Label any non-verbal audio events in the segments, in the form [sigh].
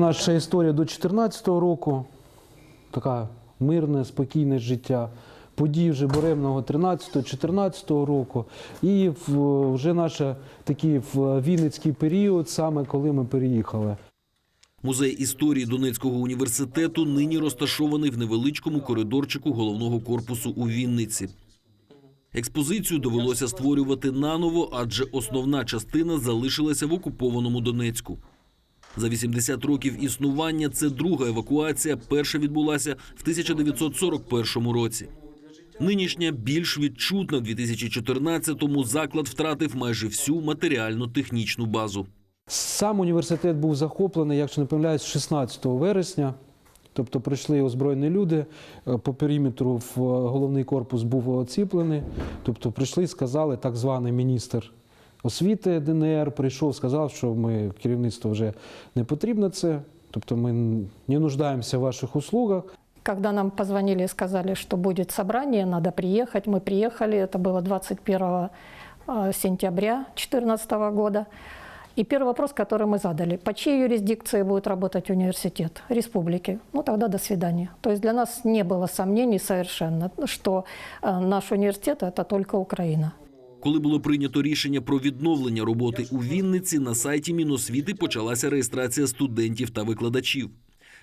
Наша історія до 2014 року, така мирне, спокійне життя. Події вже буремного 13-14 року. І вже наш такий Вінницький період, саме коли ми переїхали. Музей історії Донецького університету нині розташований в невеличкому коридорчику головного корпусу у Вінниці. Експозицію довелося створювати наново, адже основна частина залишилася в окупованому Донецьку. За 80 років існування це друга евакуація. Перша відбулася в 1941 році. Нинішня більш відчутна в 2014-му заклад втратив майже всю матеріально-технічну базу. Сам університет був захоплений, якщо не помиляюсь, 16 вересня. Тобто прийшли озброєні люди е, по периметру в е, головний корпус був оціплений. Тобто прийшли, сказали, так званий міністр освіти ДНР прийшов, сказав, що ми керівництво вже не потрібно це. Тобто ми не нуждаємося в ваших услугах. Когда нам позвонили и сказали, что будет собрание, надо приехать, мы приехали. Это было 21 э, сентября 2014 года. И первый вопрос, который мы задали, по чьей юрисдикции будет работать университет? Республики. Ну тогда до свидания. То есть для нас не было сомнений совершенно, что э, наш университет – это только Украина. Коли було прийнято рішення про відновлення роботи у Вінниці, на сайті Міносвіти почалася реєстрація студентів та викладачів.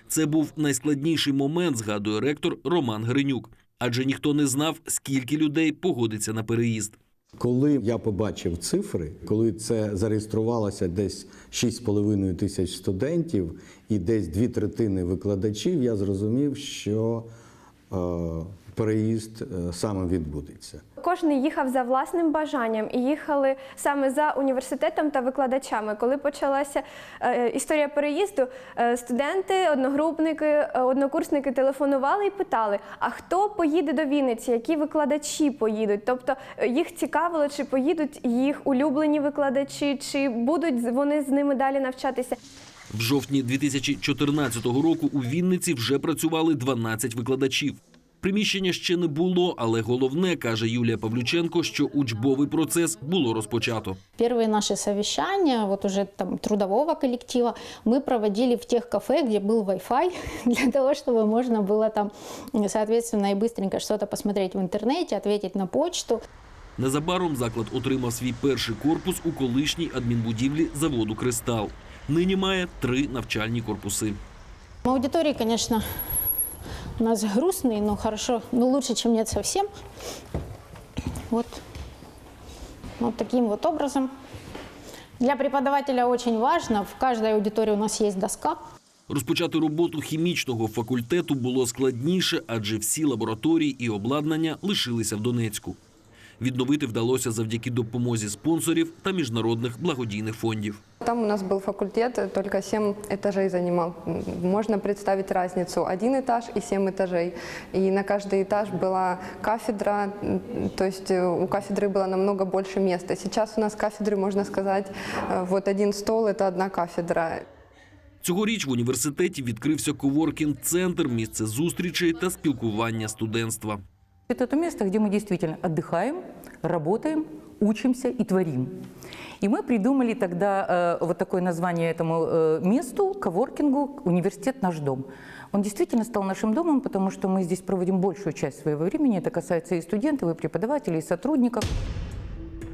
Це був найскладніший момент, згадує ректор Роман Гринюк, адже ніхто не знав, скільки людей погодиться на переїзд. Коли я побачив цифри, коли це зареєструвалося десь 6,5 тисяч студентів і десь дві третини викладачів, я зрозумів, що е, переїзд е, саме відбудеться. Кожен їхав за власним бажанням і їхали саме за університетом та викладачами. Коли почалася е, історія переїзду, е, студенти, одногрупники, е, однокурсники телефонували і питали: а хто поїде до Вінниці, які викладачі поїдуть? Тобто їх цікавило, чи поїдуть їх улюблені викладачі, чи будуть вони з ними далі навчатися. В жовтні 2014 року у Вінниці вже працювали 12 викладачів. Приміщення ще не було, але головне, каже Юлія Павлюченко, що учбовий процес було розпочато. Первые наши совещания, вот уже там трудового коллектива, мы проводили в тех кафе, где был Wi-Fi, [laughs] для того, чтобы можно было там, соответственно, и быстренько что-то посмотреть в интернете, ответить на почту. Незабаром заклад отримав свій перший корпус у колишній адмінбудівлі заводу Кристал. Нині має три навчальні корпуси. Аудитории, конечно, у нас грустные, но хорошо, но лучше, чем нет совсем. Вот, вот таким вот образом. Для преподавателя очень важно, в каждой аудитории у нас есть доска, Розпочати роботу хімічного факультету було складніше, адже всі лабораторії і обладнання лишилися в Донецьку. Відновити вдалося завдяки допомозі спонсорів та міжнародних благодійних фондів Там у нас был факультет, э, только 7 этажей занимал. М, Можно представить разницу. Один этаж и 7 этажей. И на каждый этаж была кафедра, м, то есть э, у кафедры было намного больше места. Сейчас у нас кафедры, можно сказать, э, вот один стол – это одна кафедра. Цьогоріч в університеті відкрився коворкінг-центр, місце зустрічей та спілкування студентства. Это то место, где мы действительно отдыхаем, работаем, учимся и творим. И мы придумали тогда э, вот такое название этому э, месту, коворкингу, университет «Наш дом». Он действительно стал нашим домом, потому что мы здесь проводим большую часть своего времени. Это касается и студентов, и преподавателей, и сотрудников.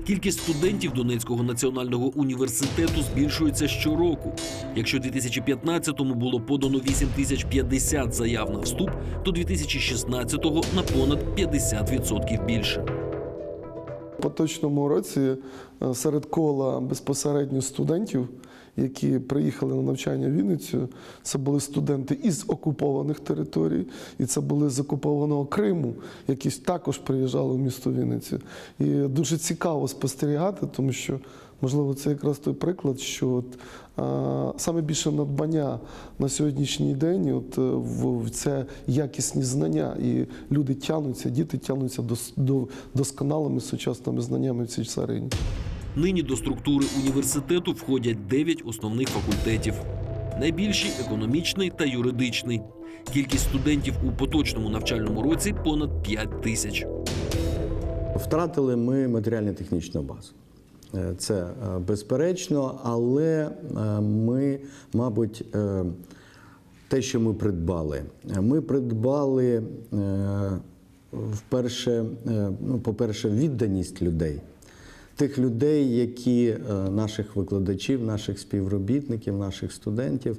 Кількість студентів Донецького національного університету збільшується щороку. Якщо 2015-му було подано 8050 заяв на вступ, то 2016-го на понад 50% більше. Поточному році е, серед кола безпосередньо студентів, які приїхали на навчання в Вінницю, це були студенти із окупованих територій, і це були з окупованого Криму, які також приїжджали в місто Вінницю. І дуже цікаво спостерігати, тому що, можливо, це якраз той приклад, що от, а, саме більше надбання на сьогоднішній день от, е, в, в це якісні знання, і люди тягнуться, діти тягнуться до, до досконалими сучасними знаннями в цій царині. Нині до структури університету входять 9 основних факультетів. Найбільші економічний та юридичний. Кількість студентів у поточному навчальному році понад 5 тисяч. Втратили ми матеріально-технічну базу. Е, Це е, безперечно, але е, ми, мабуть, те, що ми придбали. Ми придбали вперше, ну, по-перше, відданість людей. Тих людей, які наших викладачів, наших співробітників, наших студентів,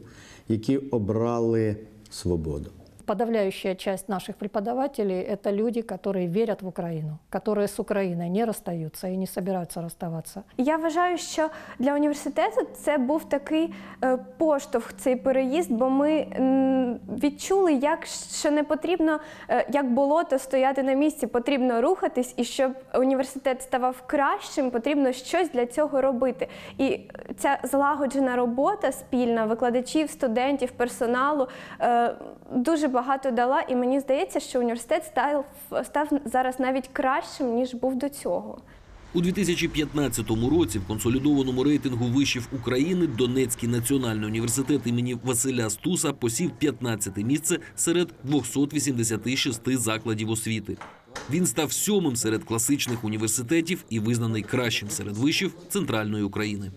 які обрали свободу Подавляющая часть наших преподавателей – это люди, которые верят в Украину, которые с Украиной не расстаются и не собираются расставаться. Я вважаю, що для університету це був такий е, поштовх цей переїзд, бо ми м, відчули, як що не потрібно е, як болото стояти на місці, потрібно рухатись, і щоб університет ставав кращим, потрібно щось для цього робити. І ця злагоджена робота спільна викладачів, студентів, персоналу е, дуже багато дала. І мені здається, що університет став, став зараз навіть кращим ніж був до цього. У 2015 році в консолідованому рейтингу вишів України Донецький національний університет імені Василя Стуса посів 15 місце серед 286 закладів освіти. Він став сьомим серед класичних університетів і визнаний кращим серед вишів центральної України.